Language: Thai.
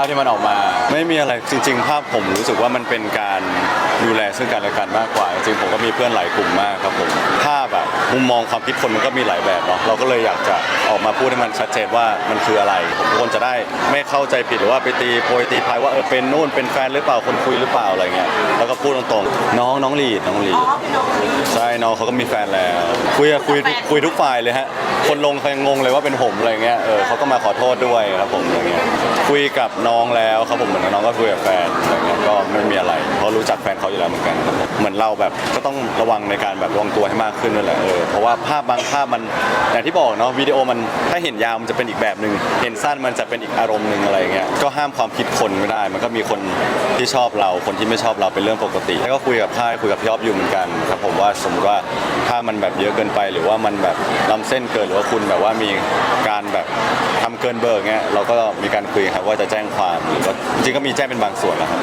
าพที่มันออกมา ไม่มีอะไรจริง ๆ ภาพผมรู้สึกว่ามันเป็นการดูแลซึ่งกันและกันมากกว่า จริงๆผมก็มีเพื่อนหลายกลุ่มมากครับผมภาพแบบมุมมองความคิดคนมันก็มีหลายแบบเนาะเราก็เลยอยากจะออกมาพูดให้มันชัดเจนว่ามันคืออะไรผมทุกคนจะได้ไม่เข้าใจผิดหรือว่าไปตีโพยตีพายว่าเออเป็นนู่นเป็นแฟนหรือเปล่าคนคุยหรือเปล่าอะไรเงี้ยแล้วก็พูดตรงๆน้องน้องลีดน้องลีดอ๋อเป็นน้องลีใช่น้องเขาก็มีแฟนแล้ว คุยอะคุยทุกคุยทุกฝ่ายเลยฮะคนลงเขายังงงเลยว่าเป็นผมอะไรเงี้ยเออเขาก็มาขอโทษด้วยครับผมอะไรเงี้ย คุยกับน้องแล้วครับผมเหมือนน้องก็คุยกับแฟนอะไรเงี้ยก็ไม่มีอะไร รู้จักแฟนเขาอยู่แล้วเหมือนกันครับผมเหมือนเราแบบก็ต้องระวังในการแบบระวังตัวให้มากขึ้นด้วยแหละเออเพราะว่าภาพบางภาพมันอย่างที่บอกเนาะวิดีโอมันถ้าเห็นยาวมันจะเป็นอีกแบบหนึ่งเห็นสั้นมันจะเป็นอีกอารมณ์หนึ่งอะไรเงี้ยก็ห้ามความคิดคนไม่ได้ มันก็มีคนที่ชอบเราคนที่ไม่ชอบเราเป็นเรื่องปกติแล้วก็คุยกับค่ายคุยกับพี่อ๊อฟอยู่เหมือนกันครับผมว่าสมมติว่าถ้ามันแบบเยอะเกินไปหรือว่ามันแบบล้ำเส้นเกินหรือว่าคุณแบบว่ามีการแบบทำเกินเบอร์เงี้ยเราก็มีการคุยครับว่าจะแจ้งความหรือว่าจริงก็มีแจ้งเป็นบางส่วนนะครับ